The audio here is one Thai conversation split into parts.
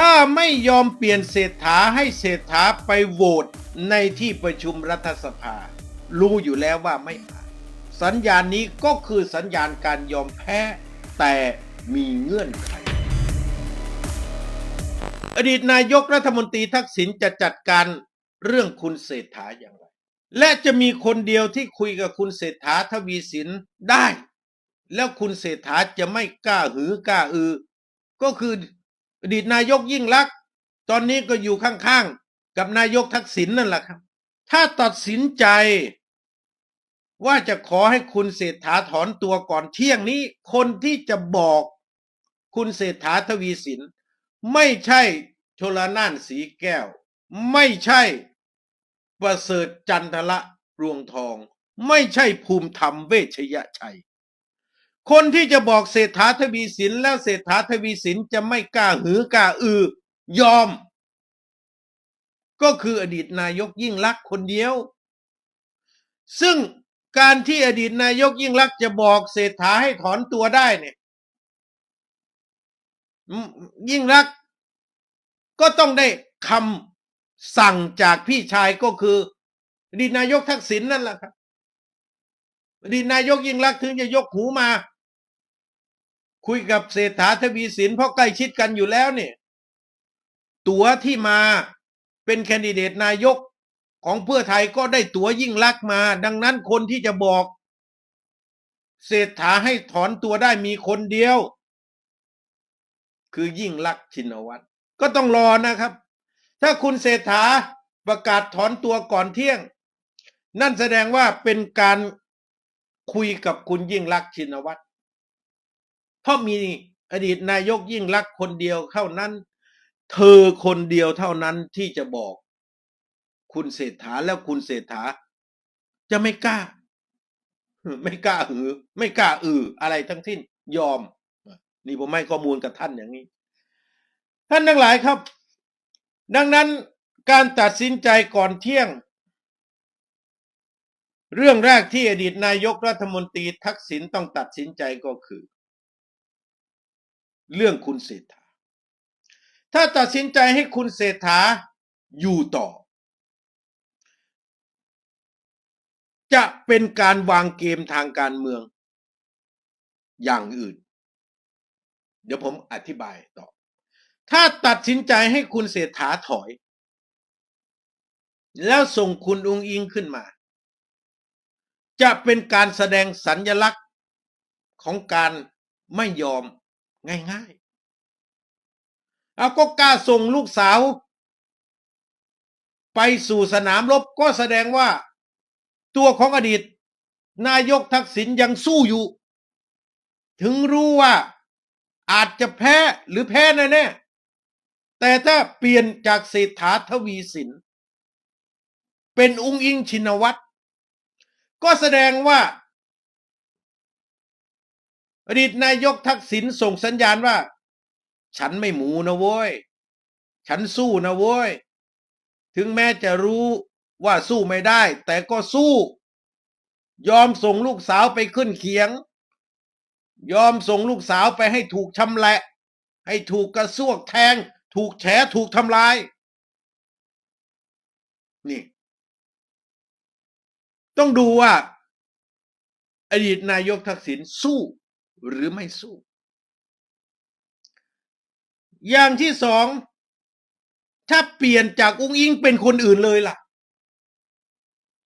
ถ้าไม่ยอมเปลี่ยนเศรษฐาให้เศรษฐาไปโหวตในที่ประชุมรัฐสภา รู้อยู่แล้วว่าไม่ผ่านสัญญาณนี้ก็คือสัญญาณการยอมแพ้แต่มีเงื่อนไข อดีตนายกรัฐมนตรีทักษิณจะจัดการเรื่องคุณเศรษฐาอย่างไร และจะมีคนเดียวที่คุยกับคุณเศรษฐาทวีสินได้ แล้วคุณเศรษฐาจะไม่กล้าหือกล้าอือ ก็คือ อดีตนายกยิ่งลักษณ์ตอนนี้ก็อยู่ข้างๆกับนายกทักษิณนั่นแหละครับ ถ้าตัดสินใจ ว่าจะขอให้คุณเศรษฐาถอนตัวก่อนเที่ยงนี้ คนที่จะบอกคุณเศรษฐาทวีสิน ไม่ใช่ชลน่านสีแก้ว ไม่ใช่ประเสริฐจันทละรวงทอง ไม่ใช่ภูมิธรรมเวชยชัย คนที่จะบอกเศรษฐาทวีสินแล้วเศรษฐาทวีสินจะไม่กล้าหือกล้าอือยอม ก็คืออดีตนายกยิ่งลักษณ์คนเดียว ซึ่งการที่อดีตนายกยิ่งลักษณ์จะบอกเศรษฐาให้ถอนตัวได้เนี่ย ยิ่งลักษณ์ก็ต้องได้คำสั่งจากพี่ชายก็คืออดีตนายกทักษิณนั่นแหละครับอดีตนายกยิ่งลักษณ์ถึงจะยกหูมา คุยกับเศรษฐาทวีสินเพราะใกล้ชิดกันอยู่แล้วเนี่ยตั๋วที่มาเป็นแคนดิเดตนายกของเพื่อไทยก็ได้ตั๋วยิ่งลักษณ์มา ดังนั้นคนที่จะบอก เศรษฐาให้ถอนตัวได้มีคนเดียว คือยิ่งลักษณ์ชินวัตรก็ต้องรอนะครับ ถ้าคุณเศรษฐาประกาศถอนตัวก่อนเที่ยง นั่นแสดงว่าเป็นการคุยกับคุณยิ่งลักษณ์ชินวัตร เพราะมีอดีตนายกยิ่งลักคนเดียวเท่านั้น เธอคนเดียวเท่านั้นที่จะบอก คุณเศรษฐาแล้วคุณเศรษฐา จะไม่กล้า ไม่กล้าหือ ไม่กล้าอือ อะไรทั้งสิ้นยอม นี่ผมให้ข้อมูลกับท่านอย่างนี้ ท่านทั้งหลายครับ ดังนั้นการตัดสินใจก่อนเที่ยง เรื่องแรกที่อดีตนายกรัฐมนตรีทักษิณต้องตัดสินใจก็คือ เรื่องคุณเศรษฐา ถ้าตัดสินใจให้คุณเศรษฐาอยู่ต่อ จะเป็นการวางเกมทางการเมือง อย่างอื่น เดี๋ยวผมอธิบายต่อ ถ้าตัดสินใจให้คุณเศรษฐาถอย แล้วส่งคุณอุงอิงขึ้นมา จะเป็นการแสดงสัญญลักษณ์ของการไม่ยอม ง่ายๆ เอาก็กล้าส่งลูกสาว ไปสู่สนามรบก็แสดงว่า ตัวของอดีต นายกทักษิณยังสู้อยู่ ถึงรู้ว่าอาจจะแพ้หรือแพ้แน่ๆแต่ถ้าเปลี่ยนจากเศรษฐาทวีสิน เป็นองค์อิงชินวัตรก็แสดงว่า อดีตนายกทักษิณส่งสัญญาณว่า ฉันไม่หมูนะโว้ย ฉันสู้นะโว้ย ถึงแม้จะรู้ว่าสู้ไม่ได้ แต่ก็สู้ ยอมส่งลูกสาวไปขึ้นเขียง ยอมส่งลูกสาวไปให้ถูกชำแหละ ให้ถูกกระซวกแทง ถูกแฉถูกทำลาย นี่ ต้องดูว่าอดีตนายกทักษิณสู้ หรือไม่สู้ อย่างที่สอง ถ้าเปลี่ยนจากอุ้งอิงเป็นคนอื่นเลยล่ะ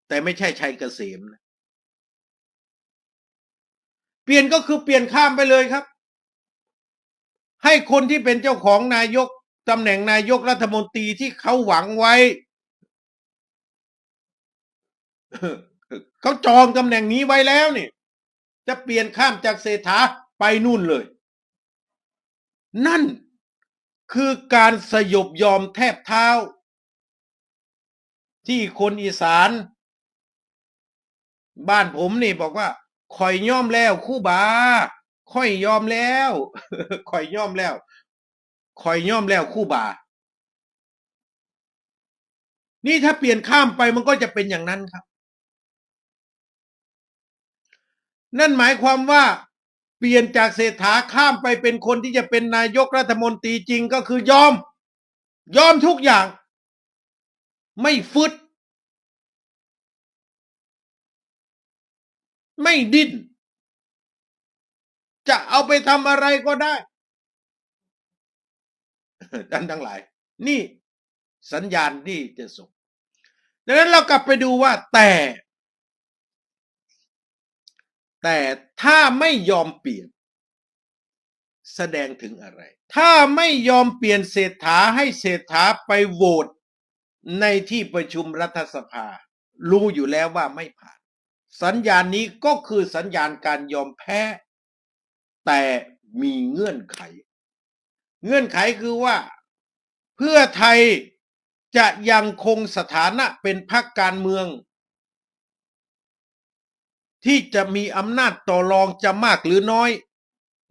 แต่ไม่ใช่ชัยเกษมนะเปลี่ยนก็คือเปลี่ยนข้ามไปเลยครับ ให้คนที่เป็นเจ้าของนายกตำแหน่งนายกรัฐมนตรีที่เขาหวังไว้เขาจองตำแหน่งนี้ไว้แล้วนี่ จะเปลี่ยนข้ามจากเศรษฐาไปนู่นเลย นั่นคือการสยบยอมแทบเท้า ที่คนอีสาน บ้านผมนี่บอกว่าข่อยยอมแล้วคู่บาข่อยยอมแล้วข่อยยอมแล้วข่อยยอมแล้วคู่บา นี่ถ้าเปลี่ยนข้ามไปมันก็จะเป็นอย่างนั้นครับ นั่นหมายความว่าเปลี่ยนจากเศรษฐาข้ามไปเป็นคนที่จะเป็นนายกรัฐมนตรีจริงก็คือยอม ยอมทุกอย่าง ไม่ฟึดไม่ดิ้นจะเอาไปทำอะไรก็ได้ท่านทั้งหลาย นี่สัญญาณที่จะส่งดังนั้นเรากลับไปดูว่าแต่ แต่ถ้าไม่ยอมเปลี่ยน แสดงถึงอะไร ถ้าไม่ยอมเปลี่ยนเศรษฐาให้เศรษฐาไปโหวตในที่ประชุมรัฐสภา รู้อยู่แล้วว่าไม่ผ่าน สัญญาณนี้ก็คือสัญญาณการยอมแพ้ แต่มีเงื่อนไข เงื่อนไขคือว่า เพื่อไทยจะยังคงสถานะเป็นพรรคการเมือง ที่จะมีอำนาจต่อรองจะมากหรือน้อย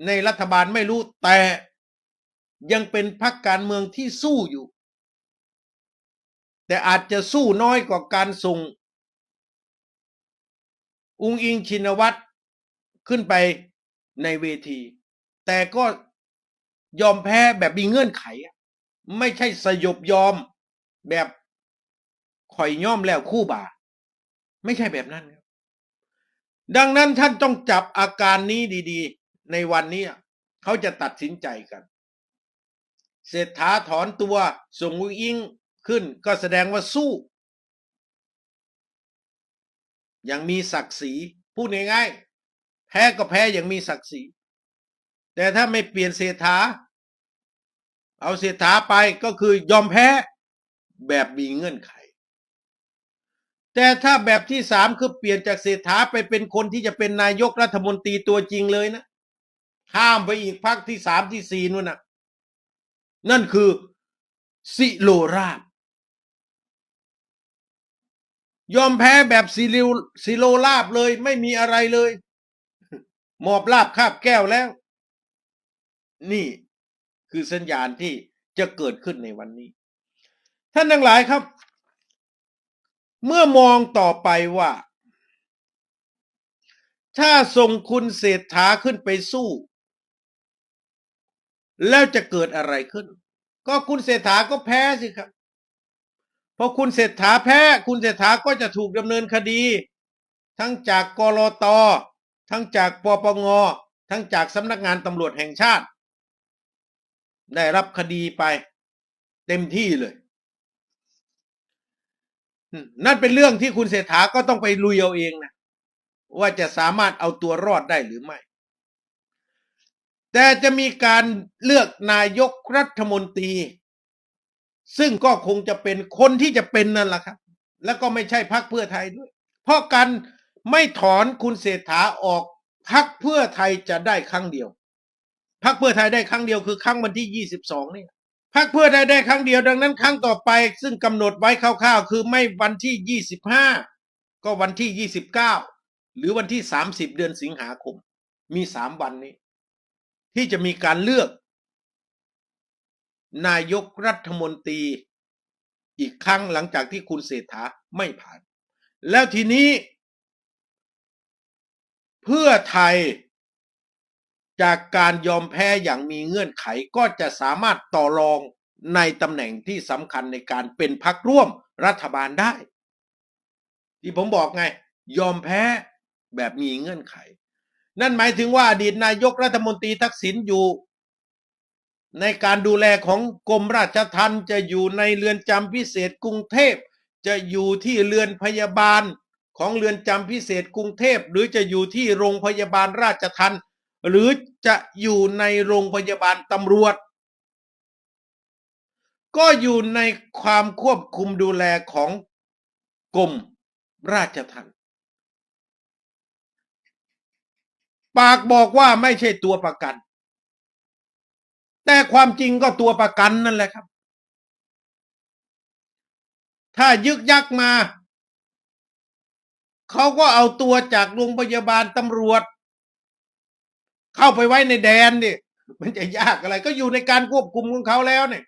ในรัฐบาลไม่รู้แต่ยังเป็นพรรคการเมืองที่สู้อยู่ แต่อาจจะสู้น้อยกว่าการส่ง อุงอิงชินวัตรขึ้นไปในเวที แต่ก็ยอมแพ้แบบมีเงื่อนไข ไม่ใช่สยบยอมแบบข่อยย่อมแล้วคู่บ่า ไม่ใช่แบบนั้นครับ ดังนั้นท่านต้องจับอาการนี้ดีๆ ในวันนี้เขาจะตัดสินใจกันเศรษฐาถอนตัวส่งอุงอิงขึ้นก็แสดงว่าสู้ อย่างมีศักดิ์ศรีพูดง่ายๆแพ้ก็แพ้อย่างมีศักดิ์ศรีแต่ถ้าไม่เปลี่ยนเศรษฐา เอาเศรษฐาไปก็คือยอมแพ้แบบมีเงื่อนไข แต่ถ้าแบบที่สามคือเปลี่ยนจากเศรษฐาไปเป็นคนที่จะเป็นนายกรัฐมนตรีตัวจริงเลยนะข้ามไปอีกพักที่สามที่สี่นู่นนะนั่นคือสิโลราบยอมแพ้แบบสิโลสิโลลาบเลย ไม่มีอะไรเลย หมอบลาบคาบแก้วแล้ว นี่คือสัญญาณที่จะเกิดขึ้นในวันนี้ ท่านทั้งหลายครับ เมื่อมองต่อไปว่า ถ้าส่งคุณเศรษฐาขึ้นไปสู้ แล้วจะเกิดอะไรขึ้น ก็คุณเศรษฐาก็แพ้สิครับพอคุณเศรษฐาแพ้ คุณเศรษฐาก็จะถูกดำเนินคดี ทั้งจากกรอตทั้งจากปปงทั้งจากสำนักงานตำรวจแห่งชาติ ได้รับคดีไป เต็มที่เลย นั่นเป็นเรื่องที่คุณเศรษฐาก็ต้องไปลุยเอาเองนะว่าจะสามารถเอาตัวรอดได้หรือไม่ แต่จะมีการเลือกนายกรัฐมนตรี ซึ่งก็คงจะเป็นคนที่จะเป็นนั่นแหละครับ แล้วก็ไม่ใช่พักเพื่อไทยด้วย เพราะการไม่ถอนคุณเศรษฐาออกพักเพื่อไทยจะได้ครั้งเดียวพักเพื่อไทยได้ครั้งเดียวคือครั้งวันที่ยี่สิบสองนี่ พักเพื่อไทยได้ครั้งเดียวดังนั้นครั้งต่อไปซึ่งกำหนดไว้คร่าวๆ คือไม่วันที่ยี่สิบห้าก็วันที่ยี่สิบเก้าหรือวันที่สามสิบเดือนสิงหาคม มีสามวันนี้ ที่จะมีการเลือก นายกรัฐมนตรีอีกครั้งหลังจากที่คุณเศรษฐาไม่ผ่าน แล้วทีนี้ เพื่อไทย จากการยอมแพ้อย่างมีเงื่อนไขก็จะสามารถต่อรองในตำแหน่งที่สำคัญในการเป็นพักร่วมรัฐบาลได้ ที่ผมบอกไง ยอมแพ้แบบมีเงื่อนไข นั่นหมายถึงว่าอดีตนายกรัฐมนตรีทักษิณอยู่ ในการดูแลของกรมราชทัณฑ์จะอยู่ในเรือนจำพิเศษกรุงเทพ จะอยู่ที่เรือนพยาบาลของเรือนจำพิเศษกรุงเทพ หรือจะอยู่ที่โรงพยาบาลราชทัณฑ์ หรือจะอยู่ในโรงพยาบาลตำรวจ ก็อยู่ในความควบคุมดูแลของกรมราชทัณฑ์ปากบอกว่าไม่ใช่ตัวประกัน แต่ความจริงก็ตัวประกันนั่นแหละครับ ถ้ายึกยักมา เขาก็เอาตัวจากโรงพยาบาลตำรวจ เข้าไปไว้ในแดนดิมันจะยากอะไร ก็อยู่ในการควบคุมของเขาแล้วเนี่ย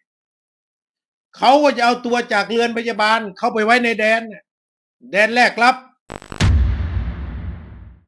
เขาก็จะเอาตัวจากเรือนพยาบาลเข้าไปไว้ในแดนเนี่ยแดนแรกรับ